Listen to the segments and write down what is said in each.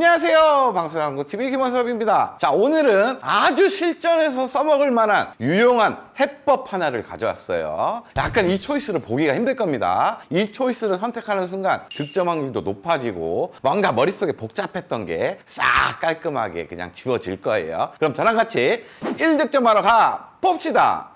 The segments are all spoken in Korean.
안녕하세요. 방송한국 TV 김원섭입니다. 자, 오늘은 아주 실전에서 써먹을 만한 유용한 해법 하나를 가져왔어요. 약간 이 초이스를 보기가 힘들 겁니다. 이 초이스를 선택하는 순간 득점 확률도 높아지고 뭔가 머릿속에 복잡했던 게 싹 깔끔하게 그냥 지워질 거예요. 그럼 저랑 같이 1득점하러 가 봅시다.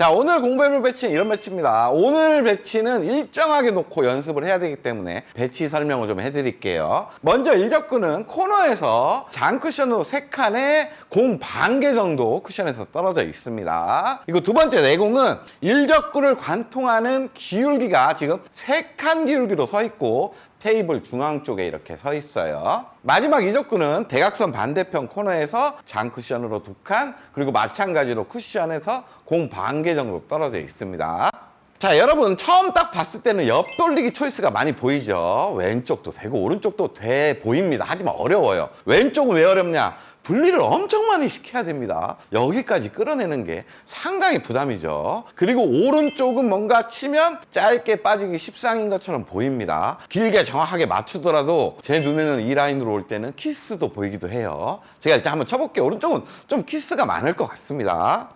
자, 오늘 공부해볼 배치는 이런 배치입니다. 오늘 배치는 일정하게 놓고 연습을 해야 되기 때문에 배치 설명을 좀 해드릴게요. 먼저 일적구는 코너에서 장 쿠션으로 3칸에 공 반 개 정도 쿠션에서 떨어져 있습니다. 그리고 두 번째 내공은 일적구를 관통하는 기울기가 지금 3칸 기울기로 서 있고 테이블 중앙 쪽에 이렇게 서 있어요. 마지막 이적구는 대각선 반대편 코너에서 장 쿠션으로 두 칸, 그리고 마찬가지로 쿠션에서 공 반 개 정도 떨어져 있습니다. 자, 여러분 처음 딱 봤을 때는 옆 돌리기 초이스가 많이 보이죠. 왼쪽도 되고 오른쪽도 돼 보입니다. 하지만 어려워요. 왼쪽은 왜 어렵냐? 분리를 엄청 많이 시켜야 됩니다. 여기까지 끌어내는 게 상당히 부담이죠. 그리고 오른쪽은 뭔가 치면 짧게 빠지기 십상인 것처럼 보입니다. 길게 정확하게 맞추더라도 제 눈에는 이 라인으로 올 때는 키스도 보이기도 해요. 제가 일단 한번 쳐볼게요. 오른쪽은 좀 키스가 많을 것 같습니다.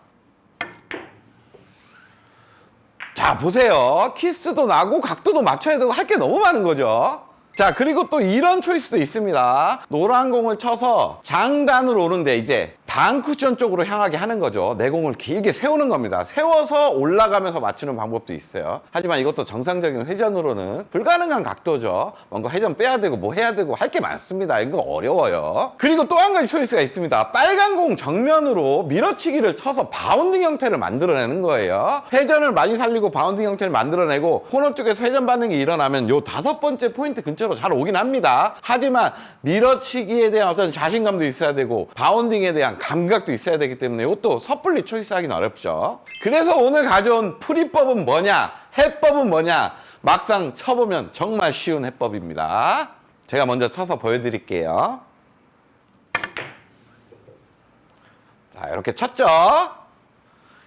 자, 보세요. 키스도 나고 각도도 맞춰야 되고 할 게 너무 많은 거죠. 자, 그리고 또 이런 초이스도 있습니다. 노란 공을 쳐서 장단으로 오는데 이제 단 쿠션 쪽으로 향하게 하는 거죠. 내 공을 길게 세우는 겁니다. 세워서 올라가면서 맞추는 방법도 있어요. 하지만 이것도 정상적인 회전으로는 불가능한 각도죠. 뭔가 회전 빼야 되고 뭐 해야 되고 할 게 많습니다. 이거 어려워요. 그리고 또 한 가지 초이스가 있습니다. 빨간 공 정면으로 밀어치기를 쳐서 바운딩 형태를 만들어내는 거예요. 회전을 많이 살리고 바운딩 형태를 만들어내고 코너 쪽에서 회전 반응이 일어나면 요 다섯 번째 포인트 근처로 잘 오긴 합니다. 하지만 밀어치기에 대한 어떤 자신감도 있어야 되고 바운딩에 대한 감각도 있어야 되기 때문에 이것도 섣불리 초이스하기는 어렵죠. 그래서 오늘 가져온 풀이법은 뭐냐? 해법은 뭐냐? 막상 쳐보면 정말 쉬운 해법입니다. 제가 먼저 쳐서 보여드릴게요. 자, 이렇게 쳤죠?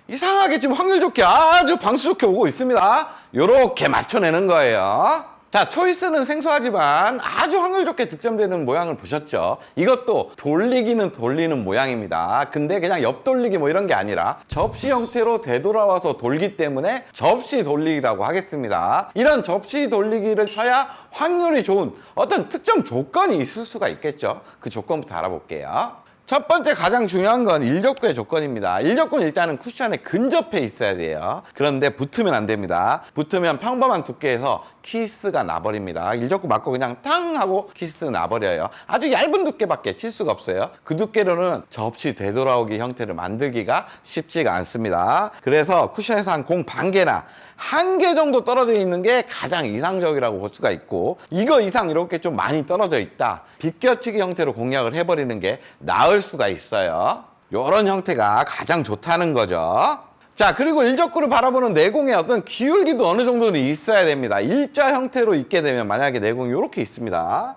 이상하게 지금 확률 좋게 아주 방수 좋게 오고 있습니다. 요렇게 맞춰내는 거예요. 자, 초이스는 생소하지만 아주 확률 좋게 득점되는 모양을 보셨죠? 이것도 돌리기는 돌리는 모양입니다. 근데 그냥 옆 돌리기 뭐 이런 게 아니라 접시 형태로 되돌아와서 돌기 때문에 접시 돌리기라고 하겠습니다. 이런 접시 돌리기를 쳐야 확률이 좋은 어떤 특정 조건이 있을 수가 있겠죠? 그 조건부터 알아볼게요. 첫 번째 가장 중요한 건 일적구의 조건입니다. 일적구는 일단은 쿠션에 근접해 있어야 돼요. 그런데 붙으면 안 됩니다. 붙으면 평범한 두께에서 키스가 나버립니다. 일적구 맞고 그냥 탕 하고 키스 나버려요. 아주 얇은 두께밖에 칠 수가 없어요. 그 두께로는 접시 되돌아오기 형태를 만들기가 쉽지가 않습니다. 그래서 쿠션에서 한 공 반 개나 한 개 정도 떨어져 있는 게 가장 이상적이라고 볼 수가 있고 이거 이상 이렇게 좀 많이 떨어져 있다. 비껴치기 형태로 공략을 해버리는 게 나을 수가 있어요. 이런 형태가 가장 좋다는 거죠. 자, 그리고 일적구를 바라보는 내공의 어떤 기울기도 어느 정도는 있어야 됩니다. 일자 형태로 있게 되면 만약에 내공이 이렇게 있습니다.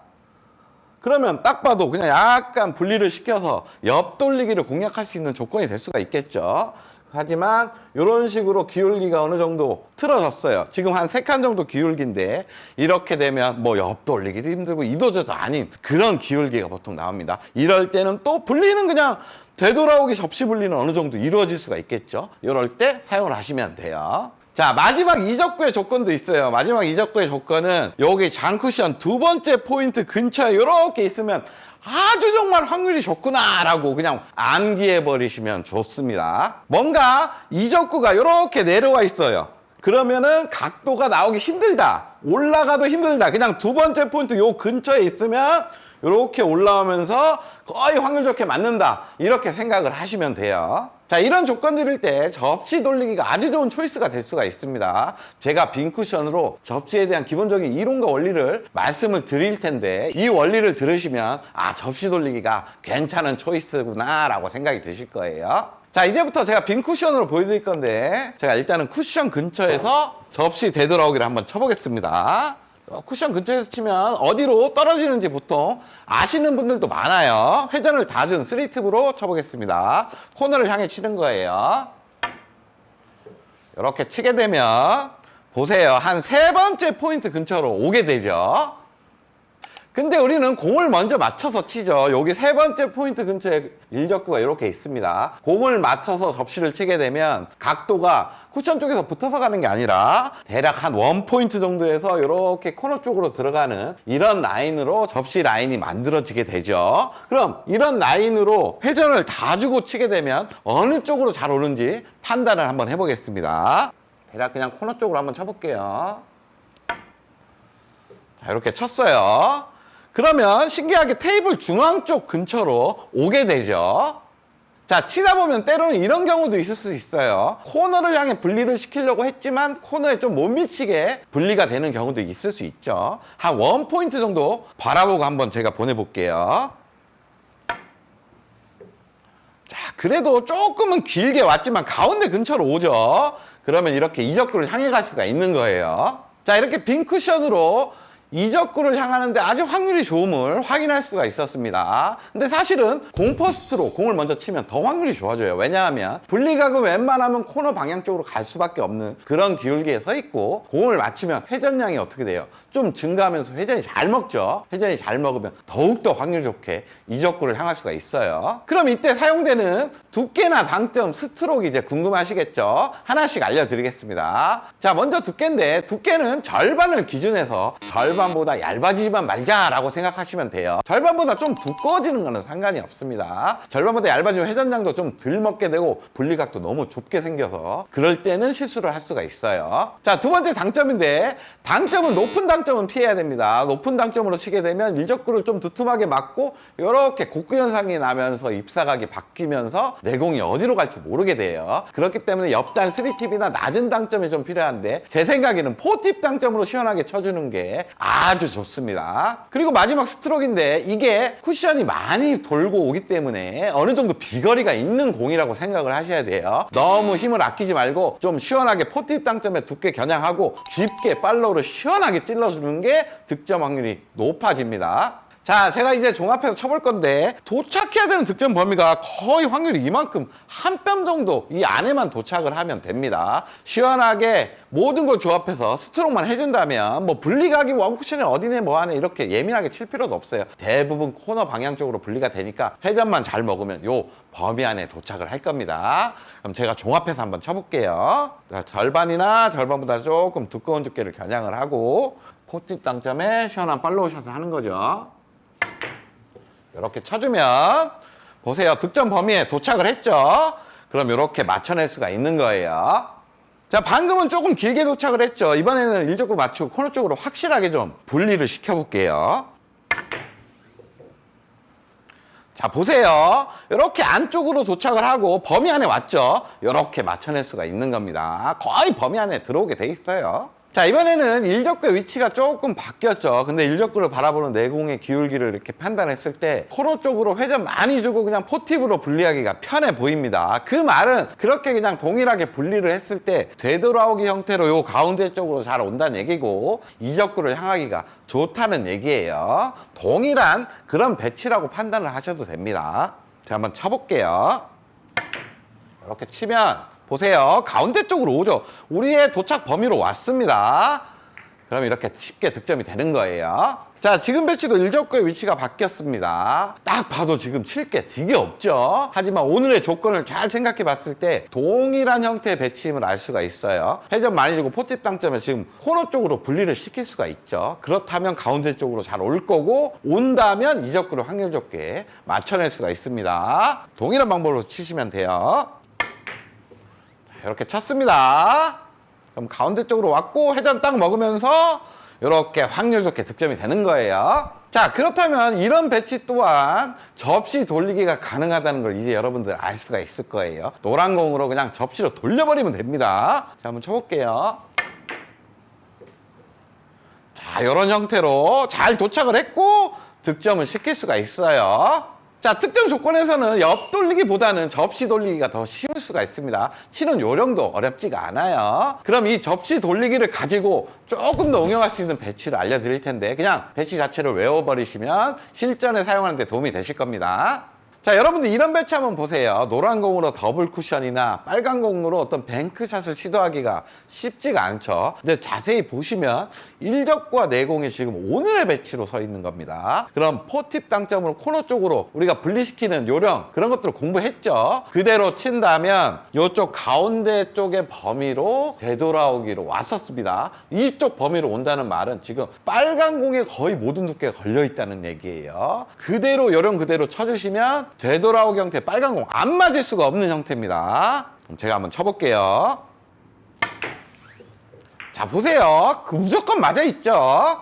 그러면 딱 봐도 그냥 약간 분리를 시켜서 옆 돌리기를 공략할 수 있는 조건이 될 수가 있겠죠. 하지만 이런 식으로 기울기가 어느 정도 틀어졌어요. 지금 한 세 칸 정도 기울기인데 이렇게 되면 뭐 옆 돌리기도 힘들고 이도저도 아닌 그런 기울기가 보통 나옵니다. 이럴 때는 또 분리는 그냥 되돌아오기 접시 분리는 어느 정도 이루어질 수가 있겠죠. 이럴 때 사용을 하시면 돼요. 자 마지막 이적구의 조건도 있어요 마지막 이적구의 조건은 여기 장쿠션 두 번째 포인트 근처에 이렇게 있으면 아주 정말 확률이 좋구나 라고 그냥 암기해 버리시면 좋습니다. 뭔가 이적구가 이렇게 내려와 있어요. 그러면은 각도가 나오기 힘들다. 올라가도 힘들다. 그냥 두 번째 포인트 요 근처에 있으면 이렇게 올라오면서 거의 확률 좋게 맞는다. 이렇게 생각을 하시면 돼요 자 이런 조건들일 때 접시 돌리기가 아주 좋은 초이스가 될 수가 있습니다. 제가 빈 쿠션으로 접시에 대한 기본적인 이론과 원리를 말씀을 드릴 텐데 이 원리를 들으시면 아 접시 돌리기가 괜찮은 초이스구나 라고 생각이 드실 거예요. 자 이제부터 제가 빈 쿠션으로 보여드릴 건데 제가 일단은 쿠션 근처에서 접시 되돌아오기를 한번 쳐보겠습니다. 어, 쿠션 근처에서 치면 어디로 떨어지는지 보통 아시는 분들도 많아요. 회전을 다준 3팁으로 쳐보겠습니다. 코너를 향해 치는 거예요. 이렇게 치게 되면 보세요. 한 세 번째 포인트 근처로 오게 되죠. 근데 우리는 공을 먼저 맞춰서 치죠. 여기 세 번째 포인트 근처에 일적구가 이렇게 있습니다. 공을 맞춰서 접시를 치게 되면 각도가 쿠션 쪽에서 붙어서 가는 게 아니라 대략 한 원 포인트 정도에서 이렇게 코너 쪽으로 들어가는 이런 라인으로 접시 라인이 만들어지게 되죠. 그럼 이런 라인으로 회전을 다 주고 치게 되면 어느 쪽으로 잘 오는지 판단을 한번 해보겠습니다. 대략 그냥 코너 쪽으로 한번 쳐볼게요. 자, 이렇게 쳤어요. 그러면 신기하게 테이블 중앙 쪽 근처로 오게 되죠. 자, 치다 보면 때로는 이런 경우도 있을 수 있어요. 코너를 향해 분리를 시키려고 했지만 코너에 좀 못 미치게 분리가 되는 경우도 있을 수 있죠. 한 원 포인트 정도 바라보고 한번 제가 보내볼게요. 자, 그래도 조금은 길게 왔지만 가운데 근처로 오죠. 그러면 이렇게 이적구를 향해 갈 수가 있는 거예요. 자, 이렇게 빈 쿠션으로 이적구를 향하는데 아주 확률이 좋음을 확인할 수가 있었습니다. 근데 사실은 공퍼스트로 공을 먼저 치면 더 확률이 좋아져요. 왜냐하면 분리각은 웬만하면 코너 방향 쪽으로 갈 수밖에 없는 그런 기울기에 서 있고 공을 맞추면 회전량이 어떻게 돼요? 좀 증가하면서 회전이 잘 먹죠. 회전이 잘 먹으면 더욱더 확률 좋게 이적구를 향할 수가 있어요. 그럼 이때 사용되는 두께나 당점, 스트로크 이제 궁금하시겠죠? 하나씩 알려드리겠습니다. 자, 먼저 두께인데 두께는 절반을 기준해서 절반보다 얇아지지만 말자라고 생각하시면 돼요. 절반보다 좀 두꺼워지는 거는 상관이 없습니다. 절반보다 얇아지면 회전량도 좀 덜 먹게 되고 분리각도 너무 좁게 생겨서 그럴 때는 실수를 할 수가 있어요. 자, 두 번째 당점인데 당점은 높은 당점은 피해야 됩니다. 높은 당점으로 치게 되면 일적구를 좀 두툼하게 맞고 이렇게 곡구 현상이 나면서 입사각이 바뀌면서 내 공이 어디로 갈지 모르게 돼요. 그렇기 때문에 옆단 3팁이나 낮은 당점이 좀 필요한데 제 생각에는 4팁 당점으로 시원하게 쳐주는 게 아주 좋습니다. 그리고 마지막 스트로크인데 이게 쿠션이 많이 돌고 오기 때문에 어느 정도 비거리가 있는 공이라고 생각을 하셔야 돼요. 너무 힘을 아끼지 말고 좀 시원하게 4팁 당점에 두께 겨냥하고 깊게 팔로우를 시원하게 찔러주는 게 득점 확률이 높아집니다. 자, 제가 이제 종합해서 쳐볼 건데 도착해야 되는 득점 범위가 거의 확률이 이만큼 한 뼘 정도 이 안에만 도착을 하면 됩니다. 시원하게 모든 걸 조합해서 스트로크만 해준다면 뭐 분리각이 원쿠션이 어디네 뭐하네 이렇게 예민하게 칠 필요도 없어요. 대부분 코너 방향 쪽으로 분리가 되니까 회전만 잘 먹으면 요 범위 안에 도착을 할 겁니다. 그럼 제가 종합해서 한번 쳐볼게요. 자, 절반이나 절반보다 조금 두꺼운 두께를 겨냥을 하고 코팁 당점에 시원한 팔로우 샷을 하는 거죠. 이렇게 쳐주면 보세요. 득점 범위에 도착을 했죠? 그럼 이렇게 맞춰낼 수가 있는 거예요. 자 방금은 조금 길게 도착을 했죠? 이번에는 일적으로 맞추고 코너 쪽으로 확실하게 좀 분리를 시켜 볼게요. 자 보세요. 이렇게 안쪽으로 도착을 하고 범위 안에 왔죠? 이렇게 맞춰낼 수가 있는 겁니다. 거의 범위 안에 들어오게 돼 있어요 자 이번에는 일적구의 위치가 조금 바뀌었죠. 근데 일적구를 바라보는 내공의 기울기를 이렇게 판단했을 때 코너 쪽으로 회전 많이 주고 그냥 포팁으로 분리하기가 편해 보입니다. 그 말은 그렇게 그냥 동일하게 분리를 했을 때 되돌아오기 형태로 요 가운데 쪽으로 잘 온다는 얘기고 이적구를 향하기가 좋다는 얘기예요. 동일한 그런 배치라고 판단을 하셔도 됩니다. 제가 한번 쳐볼게요. 이렇게 치면 보세요. 가운데 쪽으로 오죠. 우리의 도착 범위로 왔습니다. 그럼 이렇게 쉽게 득점이 되는 거예요. 자, 지금 배치도 일적구의 위치가 바뀌었습니다. 딱 봐도 지금 칠 게 되게 없죠. 하지만 오늘의 조건을 잘 생각해 봤을 때 동일한 형태의 배치임을 알 수가 있어요. 회전 많이 주고 포팁 당점에 지금 코너 쪽으로 분리를 시킬 수가 있죠. 그렇다면 가운데 쪽으로 잘 올 거고 온다면 이적구를 확률 좋게 맞춰낼 수가 있습니다. 동일한 방법으로 치시면 돼요. 이렇게 쳤습니다. 그럼 가운데 쪽으로 왔고 회전 딱 먹으면서 이렇게 확률 좋게 득점이 되는 거예요. 자 그렇다면 이런 배치 또한 접시 돌리기가 가능하다는 걸 이제 여러분들 알 수가 있을 거예요. 노란 공으로 그냥 접시로 돌려버리면 됩니다. 자 한번 쳐볼게요. 자 이런 형태로 잘 도착을 했고 득점을 시킬 수가 있어요. 자, 특정 조건에서는 옆 돌리기보다는 접시 돌리기가 더 쉬울 수가 있습니다. 치는 요령도 어렵지가 않아요. 그럼 이 접시 돌리기를 가지고 조금 더 응용할 수 있는 배치를 알려드릴 텐데 그냥 배치 자체를 외워버리시면 실전에 사용하는 데 도움이 되실 겁니다. 자, 여러분들 이런 배치 한번 보세요. 노란 공으로 더블 쿠션이나 빨간 공으로 어떤 뱅크샷을 시도하기가 쉽지가 않죠. 근데 자세히 보시면 일적과 내공이 지금 오늘의 배치로 서 있는 겁니다. 그럼 포팁 당점으로 코너 쪽으로 우리가 분리시키는 요령 그런 것들을 공부했죠. 그대로 친다면 이쪽 가운데 쪽의 범위로 되돌아오기로 왔었습니다. 이쪽 범위로 온다는 말은 지금 빨간 공에 거의 모든 두께가 걸려 있다는 얘기예요. 그대로 요령 그대로 쳐주시면 되돌아오기 형태 빨간 공 안 맞을 수가 없는 형태입니다. 제가 한번 쳐볼게요. 자 보세요. 그 무조건 맞아 있죠?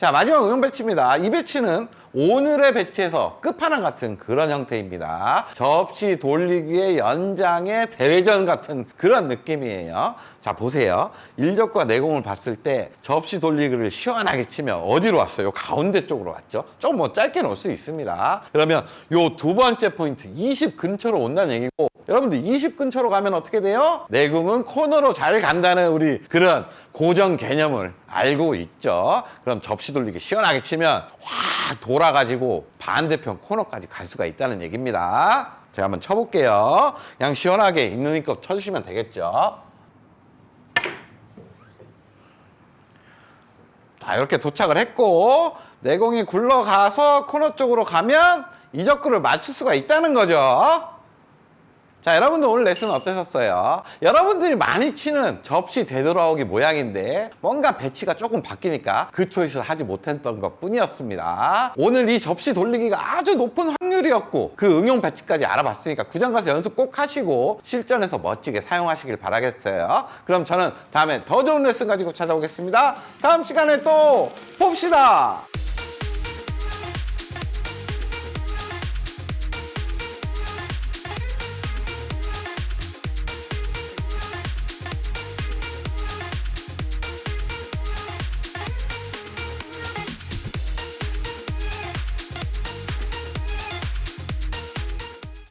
자 마지막 응용 배치입니다. 이 배치는 오늘의 배치에서 끝판왕 같은 그런 형태입니다. 접시 돌리기의 연장의 대회전 같은 그런 느낌이에요. 자 보세요. 일적과 내공을 봤을 때 접시 돌리기를 시원하게 치면 어디로 왔어요? 가운데 쪽으로 왔죠? 좀뭐 짧게 놓을 수 있습니다. 그러면 요 두 번째 포인트 20 근처로 온다는 얘기고 여러분들 20 근처로 가면 어떻게 돼요? 내궁은 코너로 잘 간다는 우리 그런 고정 개념을 알고 있죠. 그럼 접시 돌리기 시원하게 치면 확 돌아가지고 반대편 코너까지 갈 수가 있다는 얘기입니다. 제가 한번 쳐볼게요. 그냥 시원하게 있는 힘껏 쳐주시면 되겠죠. 자, 이렇게 도착을 했고 내공이 굴러가서 코너 쪽으로 가면 이적구를 맞출 수가 있다는 거죠. 자, 여러분들 오늘 레슨 어떠셨어요? 여러분들이 많이 치는 접시 되돌아오기 모양인데 뭔가 배치가 조금 바뀌니까 그 초이스를 하지 못했던 것 뿐이었습니다. 오늘 이 접시 돌리기가 아주 높은 확률이었고 그 응용 배치까지 알아봤으니까 구장 가서 연습 꼭 하시고 실전에서 멋지게 사용하시길 바라겠어요. 그럼 저는 다음에 더 좋은 레슨 가지고 찾아오겠습니다. 다음 시간에 또 봅시다.